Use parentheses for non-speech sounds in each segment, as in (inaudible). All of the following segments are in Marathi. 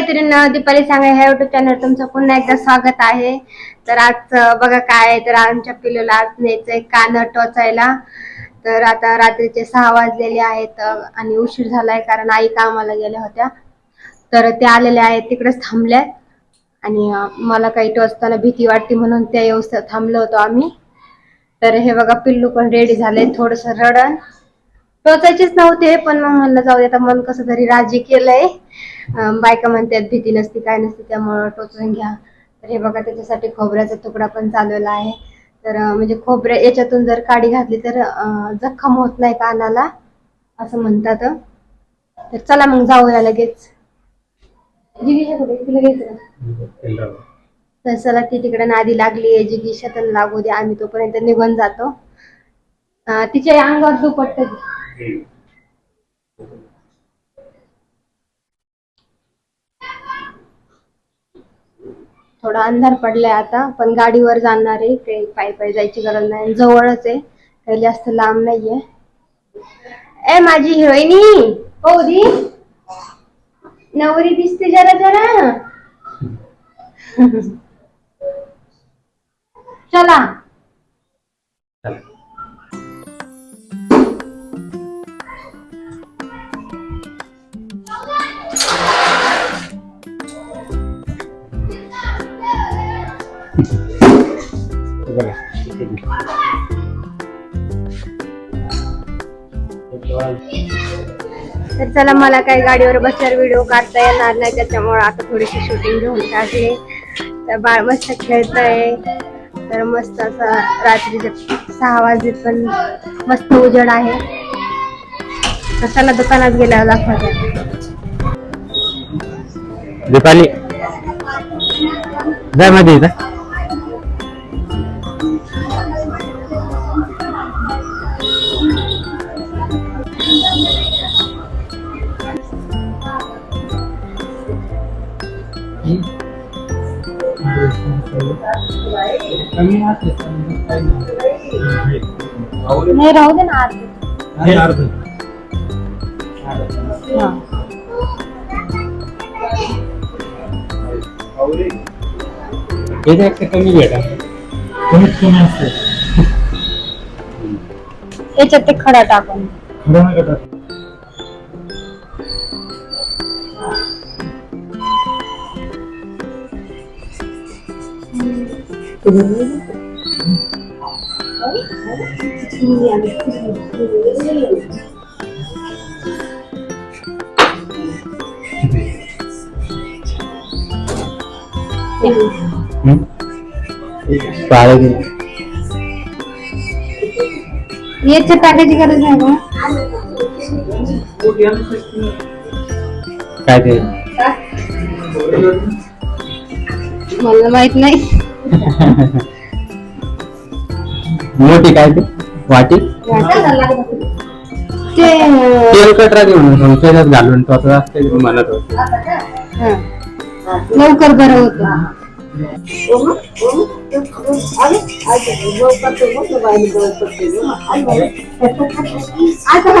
मैत्रिणी दीपाली सांगा ह्या युट्यूब चॅनल तुमचं पुन्हा एकदा स्वागत आहे. तर आज बघा काय आहे. तर आमच्या पिल्लूला आज न्यायचंय कान टोचायला. तर आता रात्रीचे सहा वाजलेले आहेत आणि उशीर झालाय कारण आई कामाला गेल्या होत्या. तर ते आलेले आहेत तिकडेच थांबल्यात. आणि मला काही टोचताना भीती वाटते म्हणून त्या व्यवस्था थांबलो होतो आम्ही. तर हे बघा पिल्लू पण रेडी झाले. थोडस रडण. टोचायचेच नव्हते पण मग म्हणलं जाऊ दे आता मन कसं तरी राजी केलंय बायका म्हणतात भीती नसती काय नसती त्यामुळं टोचून घ्या. तर हे बघा त्याच्यासाठी खोबऱ्याचा तुकडा पण चालवला आहे. तर म्हणजे खोबऱ्या याच्यातून जर काडी घातली तर जखम होत नाही कानाला असं म्हणतात. तर चला मग जाऊया लगेच. जिगीशा कुठे? तिला घ्यायचं तर चला ती तिकडे नादी लागली आहे जिगीशा तर लागू दे आम्ही तोपर्यंत निघून जातो. तिच्या अंगावर दुपट्ट दे. थोडा अंधार पडलाय आता पण गाडीवर जाणार आहे काही पायी पायी जायची गरज नाही जवळच आहे काही जास्त लांब नाहीये. ए माझी हिरोईनी! हो दी नवरी दिसते जरा जरा. (laughs) चला. तर चला मला काही गाडीवर बसल्यावर व्हिडिओ काढता येणार नाही त्याच्यामुळे आता थोडीशी शूटिंग घेऊन टाकली. तर बाळ मस्त खेळतंय. तर मस्त असं रात्रीचे सहा वाजले पण मस्त उजेड आहे. तर चला दुकानात गेल्यावर दाखवते. दीपाली जायमध्ये नाही राहू दे ना आत. हा. इथे एक कमी भेटा कमीत कमी असते याच्यात ते खडा टाकून पाळी याच्यात टाकायची गरज नाही का? काय ते? मला माहीत नाही. मोठी काय ते? वाटी? ते तेलकट राहते म्हणून संशयात घालून तो आता असते म्हणत होते. हा. लवकर बरं होतं. आता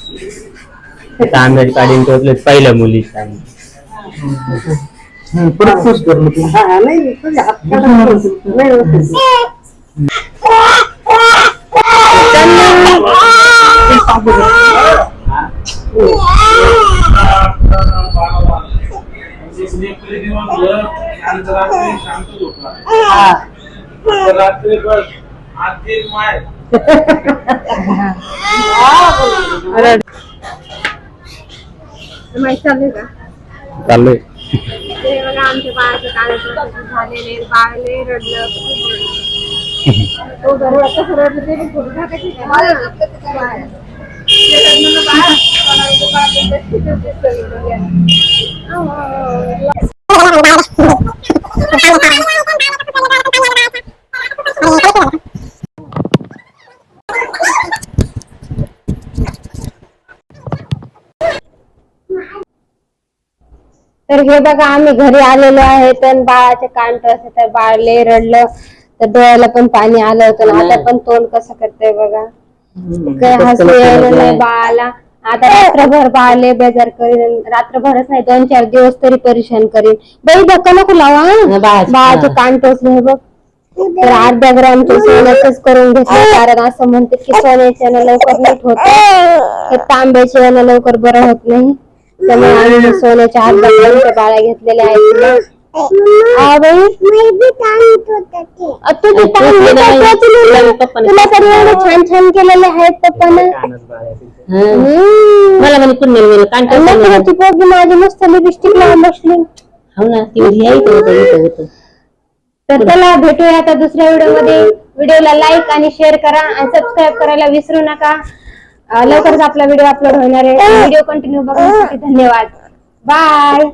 ते. तांबेड काढून टोचले पहिल्या मुली रात्रीभर आधी माय माहिती चालू का ते बघा आमच्या बाळाचं कानाचं झालेले बाळ रडलं खूप (laughs) रडलं. तो दरवेळेस कसं रडलं ते पण फोटो टाकायचे का? ते तर हे बघा आम्ही घरी आलेलो आहे. तर बाळाचे कांट असे तर बाळ लय रडलं. तर डोळ्याला पण पाणी आलं होतं. आणि आता पण तोंड कसं करतंय बघा? काय हसू यायला नाही बाळाला. आता रात्रभर बाळ लय बेजार करीन. रात्रभरच नाही दोन चार दिवस तरी परेशान करीन. बाई धक्का नको लावा हं. बाळाचं- बाळाचे कान टोचले हे बघ. तर अर्ध्या ग्रामचे सोन्याचंच करून घेतलं कारण असं म्हणते की सोन्याच्या लवकर नीट होत हे तांब्याचे लवकर बरं होत नाही. त्यामुळे आम्ही हे सोन्याच्या ग्रामच्या बाळ्या घेतलेल्या आहेत. आ बाई अ, तू बी तुला तर एवढे छान छान केलेले आहेत पप्पानं हं. हम्म. मला म्हणे कुंडल गेलं? कांटा आणि मग तुझी पोरगी माझी मस्त लिपस्टिक लावून बसली. हो ना ती म्हणली, "या इथं होतं इथं होतं तर चला भेटूया आता दुसऱ्या व्हिडिओमध्ये व्हिडिओला लाईक आणि शेअर करा आणि सबस्क्राईब करायला विसरू नका. लवकरच आपला व्हिडिओ अपलोड होणार आहे. व्हिडिओ कंटिन्यू बघण्यासाठी धन्यवाद. बाय